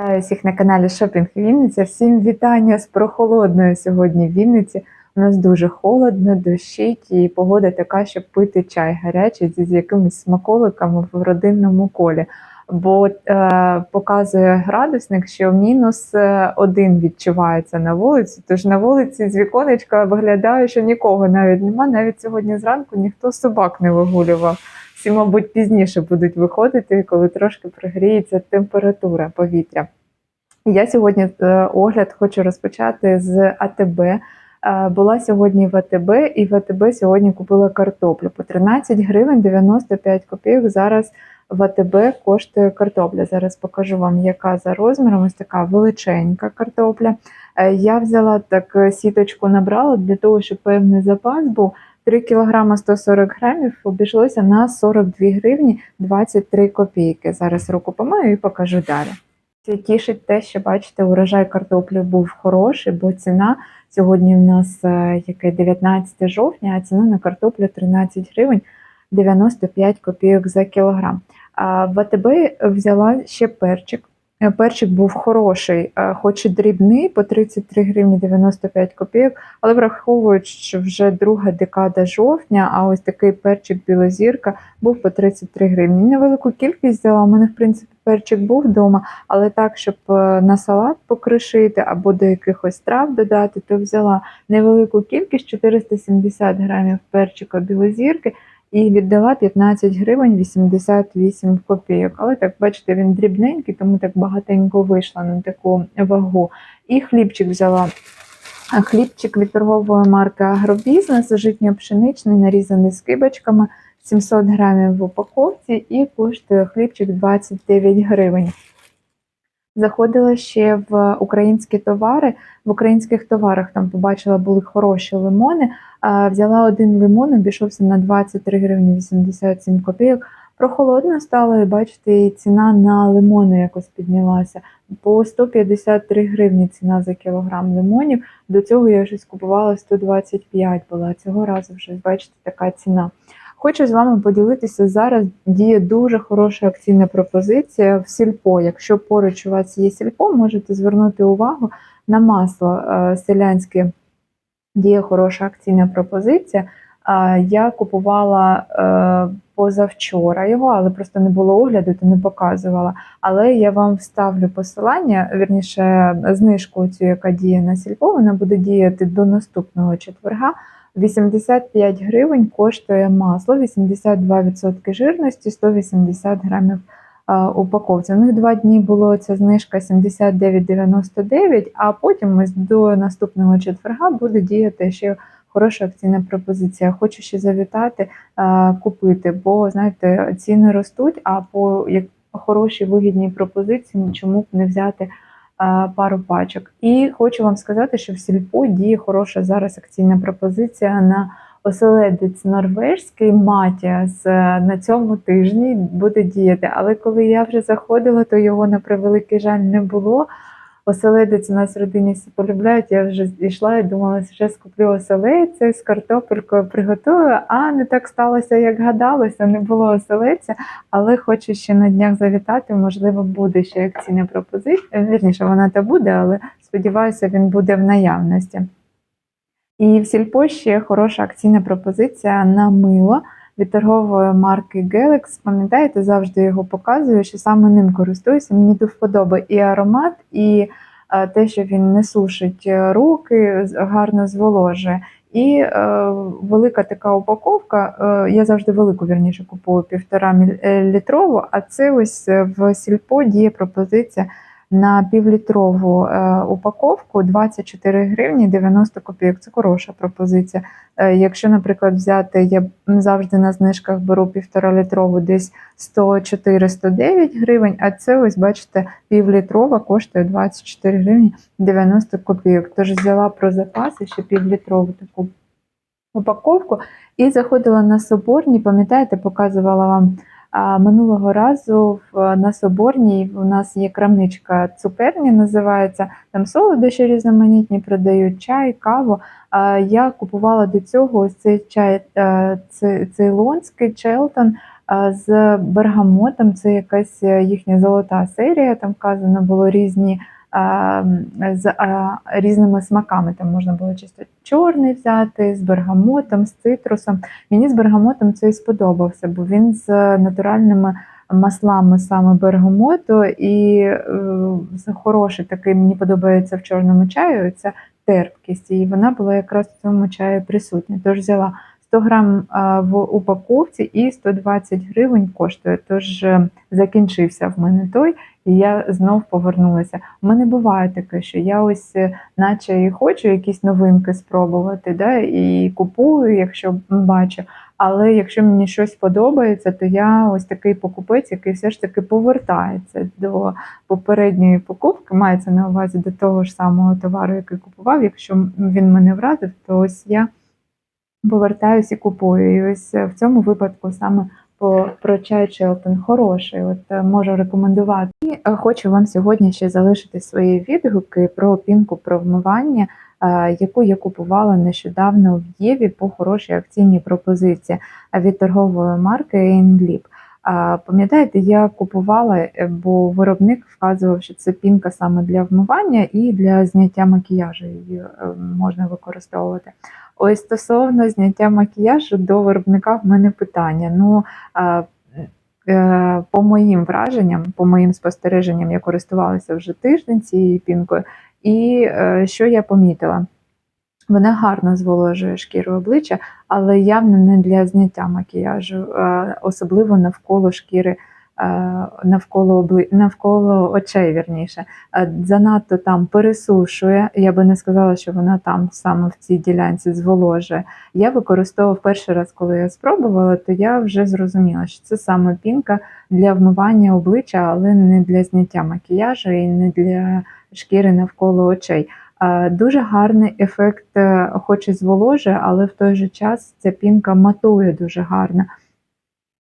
Вітаю всіх на каналі Шопінг Вінниця. Всім вітання з прохолодної сьогодні в Вінниці. У нас дуже холодно, дощить, і погода така, щоб пити чай гарячий з якимись смаколиками в родинному колі. Бо е, показує градусник, що мінус е, один відчувається на вулиці. Тож на вулиці з віконечка виглядає, що нікого навіть нема. Навіть сьогодні зранку ніхто собак не вигулював. Всі, мабуть, пізніше будуть виходити, коли трошки прогріється температура повітря. Я сьогодні е, огляд хочу розпочати з АТБ. Е, Була сьогодні в АТБ, і в АТБ сьогодні купила картоплю по 13 гривень 95 копійок. Зараз в АТБ коштує картопля. Зараз покажу вам, яка за розміром. Ось така величенька картопля. Е, Я взяла так сіточку набрала для того, щоб певний запас був. 3 кг 140 грамів обійшлося на 42 гривні 23 копійки. Зараз руку помию і покажу далі. Це Тішить те, що бачите, урожай картоплі був хороший, бо ціна сьогодні в нас е, яке 19 жовтня, а ціна на картоплю 13 гривень 95 копійок за кілограм. А в взяла ще перчик. Е, Перчик був хороший, е, хоч і дрібний, по 33 гривні 95 копійок, але враховуючи, що вже друга декада жовтня, а ось такий перчик білозірка був по 33 гривні. Невелику кількість взяла. У мене, в принципі, перчик був вдома, але так, щоб е, на салат покришити або до якихось трав додати, то взяла невелику кількість 470 грамів перчика білозірки. І віддала 15 гривень 88 копійок. Але так, бачите, він дрібненький, тому так багатенько вийшла на таку вагу. І хлібчик взяла. Хлібчик від торгової марки Агробізнес, житньо-пшеничний, нарізаний скибочками, 700 грамів в упаковці і коштує хлібчик 29 гривень. Заходила ще в українські товари. В українських товарах там побачила були хороші лимони. Взяла один лимон, обійшовся на 23 гривні 87 копійок. Прохолодно стало, і бачите, і ціна на лимони якось піднялася. По 153 гривні ціна за кілограм лимонів. До цього я щось купувала 125 була. Цього разу вже бачите така ціна. Хочу з вами поділитися зараз. Діє дуже хороша акційна пропозиція в сільпо. Якщо поруч у вас є сільпо, можете звернути увагу на масло е, селянське. Діє хороша акційна пропозиція. Е, Я купувала е, позавчора його, але просто не було огляду, то не показувала. Але я вам вставлю посилання, вірніше, знижку цю, яка діє на сільпо, вона буде діяти до наступного четверга. 85 гривень коштує масло, 82% жирності, 180 грамів упаковці. У них два дні було ця знижка 79,99, а потім до наступного четверга буде діяти ще хороша акційна пропозиція. Хочу ще завітати, купити, бо знаєте, ціни ростуть, а по як хорошій вигідній пропозиції чому б не взяти пару пачок. І хочу вам сказати, що в сільпо діє хороша зараз акційна пропозиція на оселедець норвежський Матіас на цьому тижні буде діяти. Але коли я вже заходила, то його на превеликий жаль не було. Оселедець у нас в родині всі полюбляють. Я вже йшла і думала, що скуплю оселедця з картопелькою приготую, а не так сталося, як гадалося, не було оселедця, але хочу ще на днях завітати. Можливо, буде ще акційна пропозиція. Вірніше, вона та буде, але сподіваюся, він буде в наявності. І в сільпо ще хороша акційна пропозиція на мило від торгової марки Gelex. Пам'ятаєте, завжди його показую, що саме ним користуюся. Мені до вподоби і аромат, і е, те, що він не сушить е, руки, гарно зволожує. І е, велика така упаковка. Е, я завжди велику вірніше купую півтора е, літрову, а це ось в сільпо діє пропозиція на півлітрову е, упаковку 24 гривні 90 копійок. Це хороша пропозиція. Е, якщо, наприклад, взяти, я завжди на знижках беру півтора літрову десь 104-109 гривень, а це ось, бачите, півлітрова коштує 24 гривні 90 копійок. Тож взяла про запаси ще півлітрову таку упаковку і заходила на Соборній, пам'ятаєте, показувала вам а, минулого разу в, на Соборній у нас є крамничка цукерні, називається, там солодощі різноманітні продають, чай, каву. А, я купувала до цього ось цей чай е, цейлонський Челтон З бергамотом це якась е, їхня золота серія. Там вказано було різні з різними смаками. Там можна було чисто чорний взяти з бергамотом, з цитрусом. Мені з бергамотом це і сподобався, бо він з натуральними маслами саме бергамоту і е, хороший такий мені подобається в чорному чаю. Це терпкість, і вона була якраз в цьому чаю присутня. Тож взяла 100 грам а, в упаковці і 120 гривень коштує. Тож е, закінчився в мене той, і я знов повернулася. У мене буває таке, що я ось, е, наче і хочу якісь новинки спробувати, да, і купую, якщо бачу. Але якщо мені щось подобається, то я ось такий покупець, який все ж таки повертається до попередньої покупки, мається на увазі до того ж самого товару, який купував. Якщо він мене вразив, то ось я повертаюсь і купую. І ось е, в цьому випадку саме по про чай Челтон хороший. От е, можу рекомендувати. І е, хочу вам сьогодні ще залишити свої відгуки про пінку про вмивання, е, яку я купувала нещодавно в Єві по хорошій акційній пропозиції від торгової марки Einlip. Пам'ятаєте, я купувала, бо виробник вказував, що це пінка саме для вмивання і для зняття макіяжу її можна використовувати. Ось стосовно зняття макіяжу до виробника в мене питання. Ну, е, по моїм враженням, по моїм спостереженням, я користувалася вже тиждень цією пінкою, і е, що я помітила? Вона гарно зволожує шкіру обличчя, але явно не для зняття макіяжу, е, особливо навколо шкіри, навколо обли... навколо очей, вірніше. Е, Занадто там пересушує. Я би не сказала, що вона там саме в цій ділянці зволожує. Я використовував перший раз, коли я спробувала, то я вже зрозуміла, що це саме пінка для вмивання обличчя, але не для зняття макіяжу і не для шкіри навколо очей. Е, Дуже гарний ефект, е, хоч і зволожує, але в той же час ця пінка матує дуже гарно.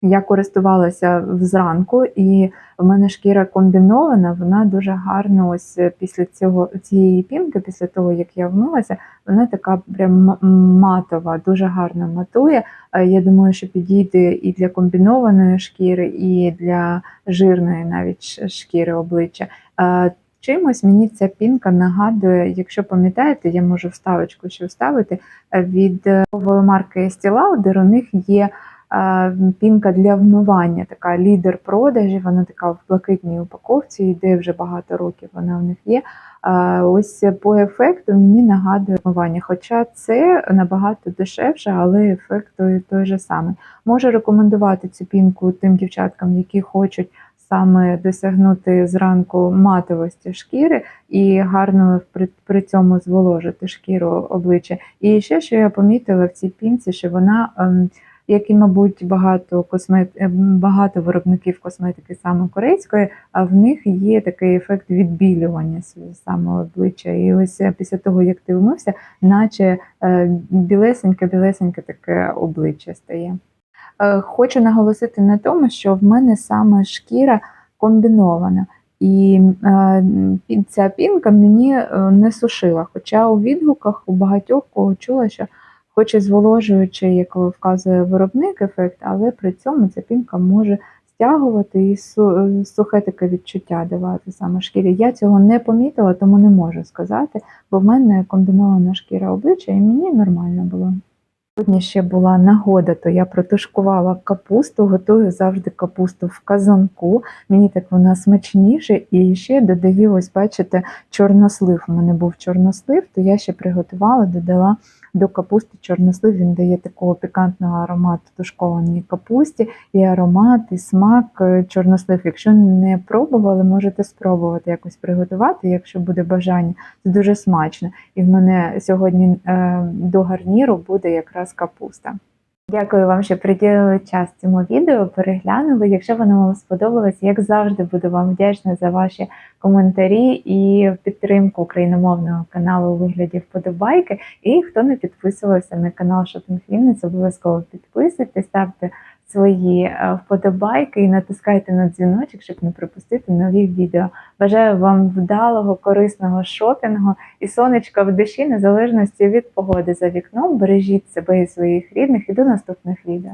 Я користувалася зранку, і в мене шкіра комбінована, вона дуже гарно ось е, після цього цієї пінки, після того як я вмилася, вона така прям матова, дуже гарно матує. Е, Я думаю, що підійде і для комбінованої шкіри, і для жирної навіть шкіри обличчя. Е, Чимось мені ця пінка нагадує, якщо пам'ятаєте, я можу вставочку ще вставити від марки Estee Lauder, у них є пінка для вмивання, така лідер продажі, вона така в блакитній упаковці, йде вже багато років, вона в них є. Ось по ефекту мені нагадує вмивання, хоча це набагато дешевше, але ефект той, той же самий. Можу рекомендувати цю пінку тим дівчаткам, які хочуть саме досягнути зранку матовості шкіри і гарно при, при цьому зволожити шкіру обличчя. І ще що я помітила в цій пінці, що вона, ем, як і, мабуть, багато космет... ем, багато виробників косметики саме корейської, а в них є такий ефект відбілювання саме обличчя. І ось е, після того, як ти вмився, наче е, білесеньке-білесеньке таке обличчя стає. Е, Хочу наголосити на тому, що в мене саме шкіра комбінована. І е, ця пінка мені е, не сушила. Хоча у відгуках у багатьох кого чула, що хоч і зволожуючи, як вказує виробник ефект, але при цьому ця пінка може стягувати і е, сухе таке відчуття давати саме шкірі. Я цього не помітила, тому не можу сказати, бо в мене комбінована шкіра обличчя, і мені нормально було. Сьогодні ще була нагода, то я протушкувала капусту, готую завжди капусту в казанку. Мені так вона смачніше. І ще додаю, ось бачите, чорнослив. У мене був чорнослив, то я ще приготувала, додала до капусти чорнослив. Він дає такого пікантного аромату тушкованій капусті, і аромат, і смак е, чорнослив. Якщо не пробували, можете спробувати якось приготувати, якщо буде бажання. Це дуже смачно. І в мене сьогодні е, до гарніру буде якраз капуста. Дякую вам, що приділили час цьому відео, переглянули. Якщо воно вам сподобалось, як завжди, буду вам вдячна за ваші коментарі і підтримку україномовного каналу у вигляді вподобайки. І хто не підписувався на канал Шопінг Вінниць, обов'язково підписуйтесь, ставте свої е, вподобайки і натискайте на дзвіночок, щоб не пропустити нові відео. Бажаю вам вдалого, корисного шопінгу і сонечка в душі, незалежності від погоди за вікном. Бережіть себе і своїх рідних і до наступних відео.